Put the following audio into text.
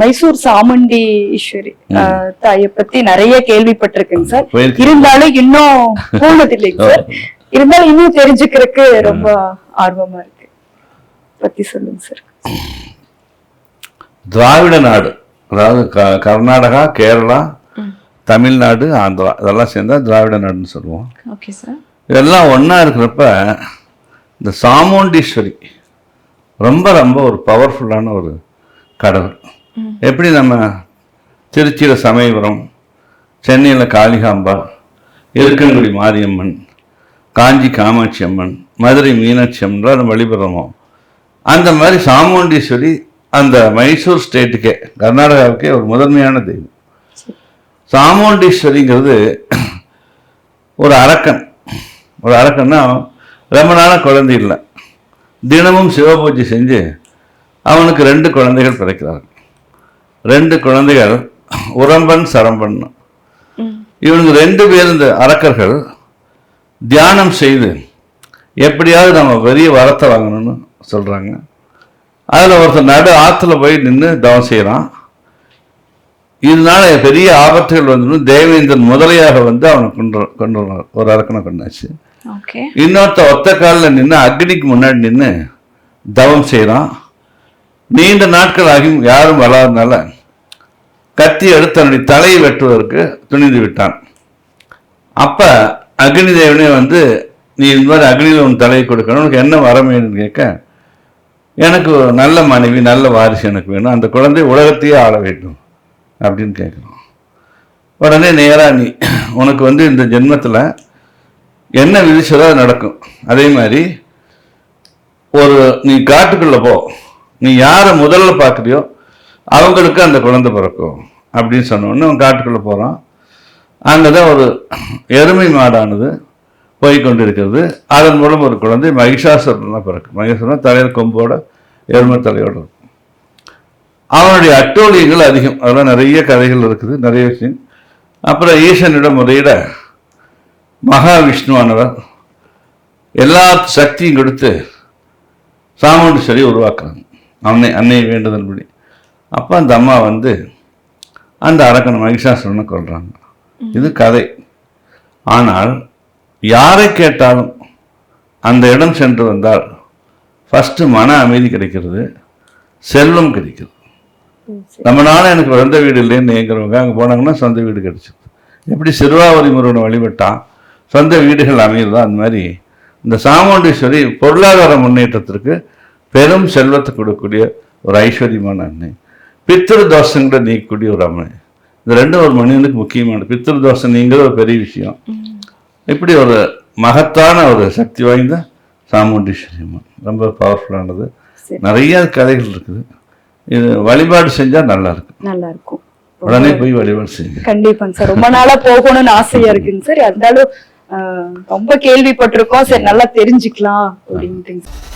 மைசூர் சாமுண்டி ஈஸ்வரி. தாயை பத்தி நிறைய கேள்விப்பட்டிருக்கேங்க சார். இருந்தாலும் இன்னும் போனது இல்லைங்க சார். இருந்தாலும் இன்னும் தெரிஞ்சுக்கிறதுக்கு ரொம்ப ஆர்வமா இருக்கு. பத்தி சொல்லுங்க சார். திராவிட நாடு. அதாவது கர்நாடகா கேரளா தமிழ்நாடு ஆந்திரா. இதெல்லாம் சேர்ந்தா திராவிட நாடுன்னு சொல்லுவோம். இதெல்லாம் ஒன்றா இருக்கிறப்ப இந்த சாமுண்டீஸ்வரி ரொம்ப ரொம்ப ஒரு பவர்ஃபுல்லான ஒரு கடவுள் எப்படி நம்ம திருச்சியில் சமயபுரம் சென்னையில் காளிகாம்பா இருக்கங்குடி மாரியம்மன் காஞ்சி காமாட்சி அம்மன் மதுரை மீனாட்சி அம்மன் நம்ம வழிபடுறோமோ? அந்த மாதிரி சாமுண்டீஸ்வரி அந்த மைசூர் ஸ்டேட்டுக்கே கர்நாடகாவுக்கே ஒரு முதன்மையான தெய்வம். சாமுண்டீஸ்வரிங்கிறது ஒரு அரக்கன். ஒரு அரக்கன்னா ரொம்ப நாளாக குழந்தை இல்லை. தினமும் சிவபூஜை செஞ்சு அவனுக்கு ரெண்டு குழந்தைகள் பிறக்கிறார்கள். ரெண்டு குழந்தைகள் உரம்பன் சரம்பன். இவனுக்கு ரெண்டு பேர் இந்த அரக்கர்கள் தியானம் செய்து எப்படியாவது நம்ம பெரிய வரத்தை வாங்கணும்னு சொல்கிறாங்க அதில் ஒருத்தர் நடு ஆற்றுல போய் நின்று தவம் செய்கிறான் இதனால பெரிய ஆபத்துகள் வந்துடும். தேவேந்திரன் முதலையாக வந்து அவனை கொண்டு கொண்டு. ஒரு அரக்கனை கொண்டாச்சு இன்னொருத்த ஒத்த காலில் நின்று அக்னிக்கு முன்னாடி நின்று தவம் செய்கிறான் நீண்ட நாட்கள் ஆகியும் யாரும் வராதனால கத்தி எடுத்து தன்னுடைய தலையை வெட்டுவதற்கு துணிந்து விட்டான். அப்ப அக்னி தேவனே வந்து நீ இந்த மாதிரி அக்னியில் உன் தலையை கொடுக்கணும் உனக்கு என்ன வர வேணும்னு கேட்க எனக்கு நல்ல மனைவி நல்ல வாரிசு எனக்கு வேணும் அந்த குழந்தை உலகத்தையே ஆள வேண்டும் அப்படின்னு கேட்குறோம் உடனே நேராக நீ உனக்கு வந்து இந்த ஜென்மத்தில் என்ன விதிச்சதோ நடக்கும்? அதே மாதிரி ஒரு நீ காட்டுக்குள்ளே போ நீ யாரை முதல்ல பார்க்குறியோ அவங்களுக்கு அந்த குழந்தை பிறக்கும் அப்படின்னு சொன்னோடனே அவன் காட்டுக்குள்ளே போகிறான். அங்கே தான் ஒரு எருமை மாடானது போய் கொண்டிருக்கிறது. அதன் மூலம் ஒரு குழந்தை மகிஷாசுரனா பிறக்கும். மகிஷாசுரன் தலையில் கொம்போட எருமை தலையோட இருக்கும். அவனுடைய அட்டூழியங்கள் அதிகம். அதெல்லாம் நிறைய கதைகள் இருக்குது நிறைய விஷயம். அப்புறம் ஈசனிடம் முறையிட மகாவிஷ்ணுவானவர் எல்லா சக்தியும் கொடுத்து சாமுண்டீஸ்வரி உருவாக்குறாங்க. அன்னை அன்னை வேண்டுதல்படி. அப்போ அந்த அம்மா வந்து அந்த அரக்கனை மகிஷாசுரனை கொள்றாங்க இது கதை. ஆனால் யாரை கேட்டாலும் அந்த இடம் சென்று வந்தால் ஃபஸ்ட்டு மன அமைதி கிடைக்கிறது செல்வம் கிடைக்கிறது. நம்ம நாள் எனக்கு சொந்த வீடு இல்லைன்னு ஏங்குறவங்க அங்கே போனாங்கன்னா சொந்த வீடு கிடைச்சிது எப்படி சிறுவாவரி முருகனை வழிபட்டான் சொந்த வீடுகள் அமையுதோ அந்த மாதிரி இந்த சாமுண்டீஸ்வரி பொருளாதார முன்னேற்றத்திற்கு பெரும் செல்வத்தை கொடுக்கக்கூடிய ஒரு ஐஸ்வர்யமான அன்னை. பித்திரு தோஷங்களை நீக்கக்கூடிய ஒரு அம்மை. இந்த ரெண்டும் ஒரு மனிதனுக்கு முக்கியமானது. பித்திரு தோஷம் நீங்கிறது ஒரு பெரிய விஷயம். இப்படி ஒரு மகத்தான ஒரு சக்தி வாய்ந்த சாமுண்டீஸ்வரி அம்மன் ரொம்ப பவர்ஃபுல்லானது. நிறைய கதைகள் இருக்குது. இது வழிபாடு செஞ்சால் நல்லா இருக்கும் நல்லா இருக்கும் உடனே போய் வழிபாடு செய்யுங்க. கண்டிப்பாங்க சார். ரொம்ப நாளா போகணும்னு ஆசையா இருக்குங்க சார். இருந்தாலும் ரொம்ப கேள்விப்பட்டிருக்கோம். சரி நல்லா தெரிஞ்சுக்கலாம் அப்படின்ட்டுங்க சார்.